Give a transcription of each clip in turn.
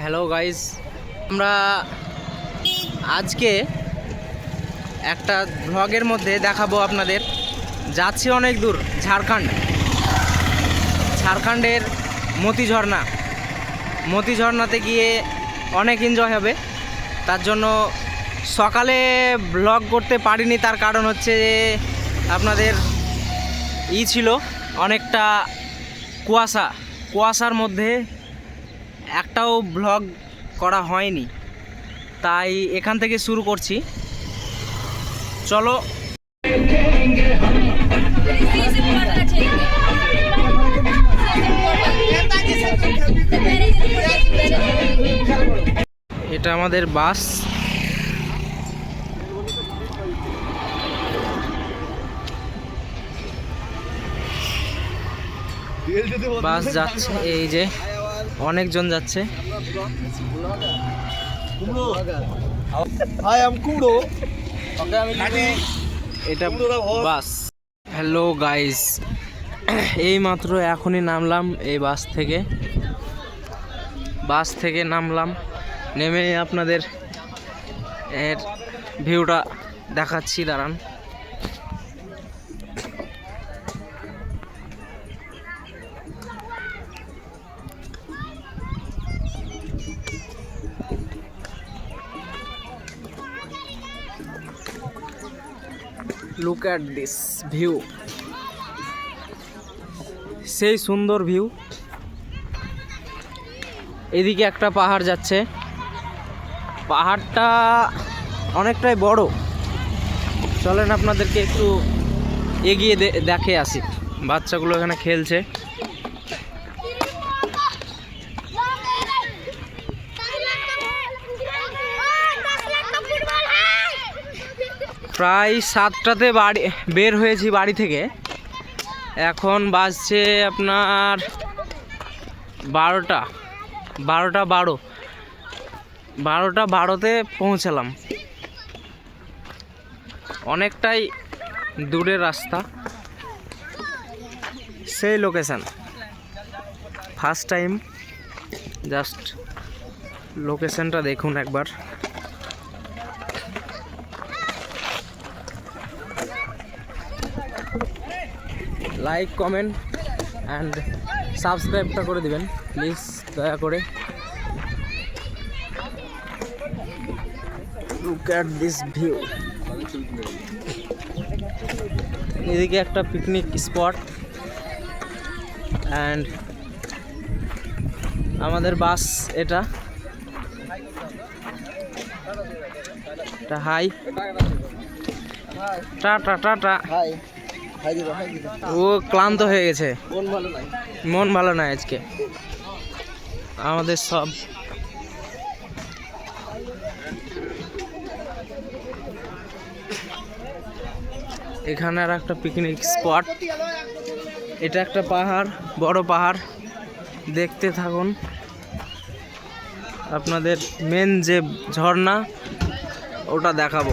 Hello guys আমরা আজকে একটা ভ্লগের মধ্যে দেখাবো আপনাদের। যাচ্ছি অনেক দূর, ঝাড়খণ্ড। ঝাড়খণ্ডের মতি ঝর্ণা মতি ঝর্ণাতে গিয়ে অনেক এনজয় হবে। তার জন্য সকালে ব্লগ করতে পারিনি, তার কারণ হচ্ছে যে আপনাদের ই ছিল অনেকটা কুয়াশা। কুয়াশার মধ্যে একটাও ব্লগ করা হয়নি। তাই এখান থেকে শুরু করছি। চলো। এটা আমাদের বাস। বাস যাচ্ছে এই যে। অনেকজন যাচ্ছে। এটা বাস হ্যালো গাইস এই মাত্র এখনই নামলাম এই বাস থেকে। বাস থেকে নামলাম। নেমে আপনাদের এর ভিউটা দেখাচ্ছি দাঁড়ান। লুক অ্যাট দিস ভিউ সেই সুন্দর ভিউ এদিকে একটা পাহাড় যাচ্ছে। পাহাড়টা অনেকটাই বড়। চলেন আপনাদেরকে একটু এগিয়ে দেখে আসি। বাচ্চাগুলো এখানে খেলছে। প্রায় সাতটাতে বাড়ি, বের হয়েছি বাড়ি থেকে। এখন বাজছে আপনার বারোটা বারোটা বারো। বারোটা বারোতে পৌঁছালাম। অনেকটাই দূরের রাস্তা। সেই লোকেশান ফার্স্ট টাইম জাস্ট লোকেশানটা দেখুন একবার। লাইক কমেন্ট অ্যান্ড সাবস্ক্রাইবটা করে দিবেন। প্লিজ দয়া করে। দিস ভিউ এদিকে একটা পিকনিক স্পট অ্যান্ড আমাদের বাস এটা। Hi tata tata. হাই ও ক্লান্ত হয়ে গেছে। মন ভালো নাই। আজকে। আমাদের সব এখানে আর একটা পিকনিক স্পট এটা একটা পাহাড় বড় পাহাড়। দেখতে থাকুন। আপনাদের মেন যে ঝর্ণা ওটা দেখাবো।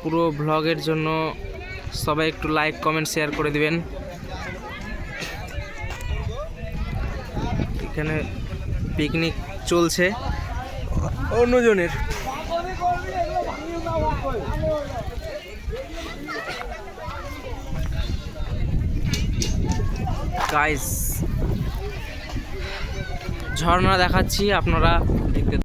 পুরো ভ্লগের জন্য সবাই একটু লাইক কমেন্ট শেয়ার করে দিবেন। এখানে পিকনিক চলছে। অন্যজনের। গাইস ঝর্ণা দেখাচ্ছি, আপনারা দেখতে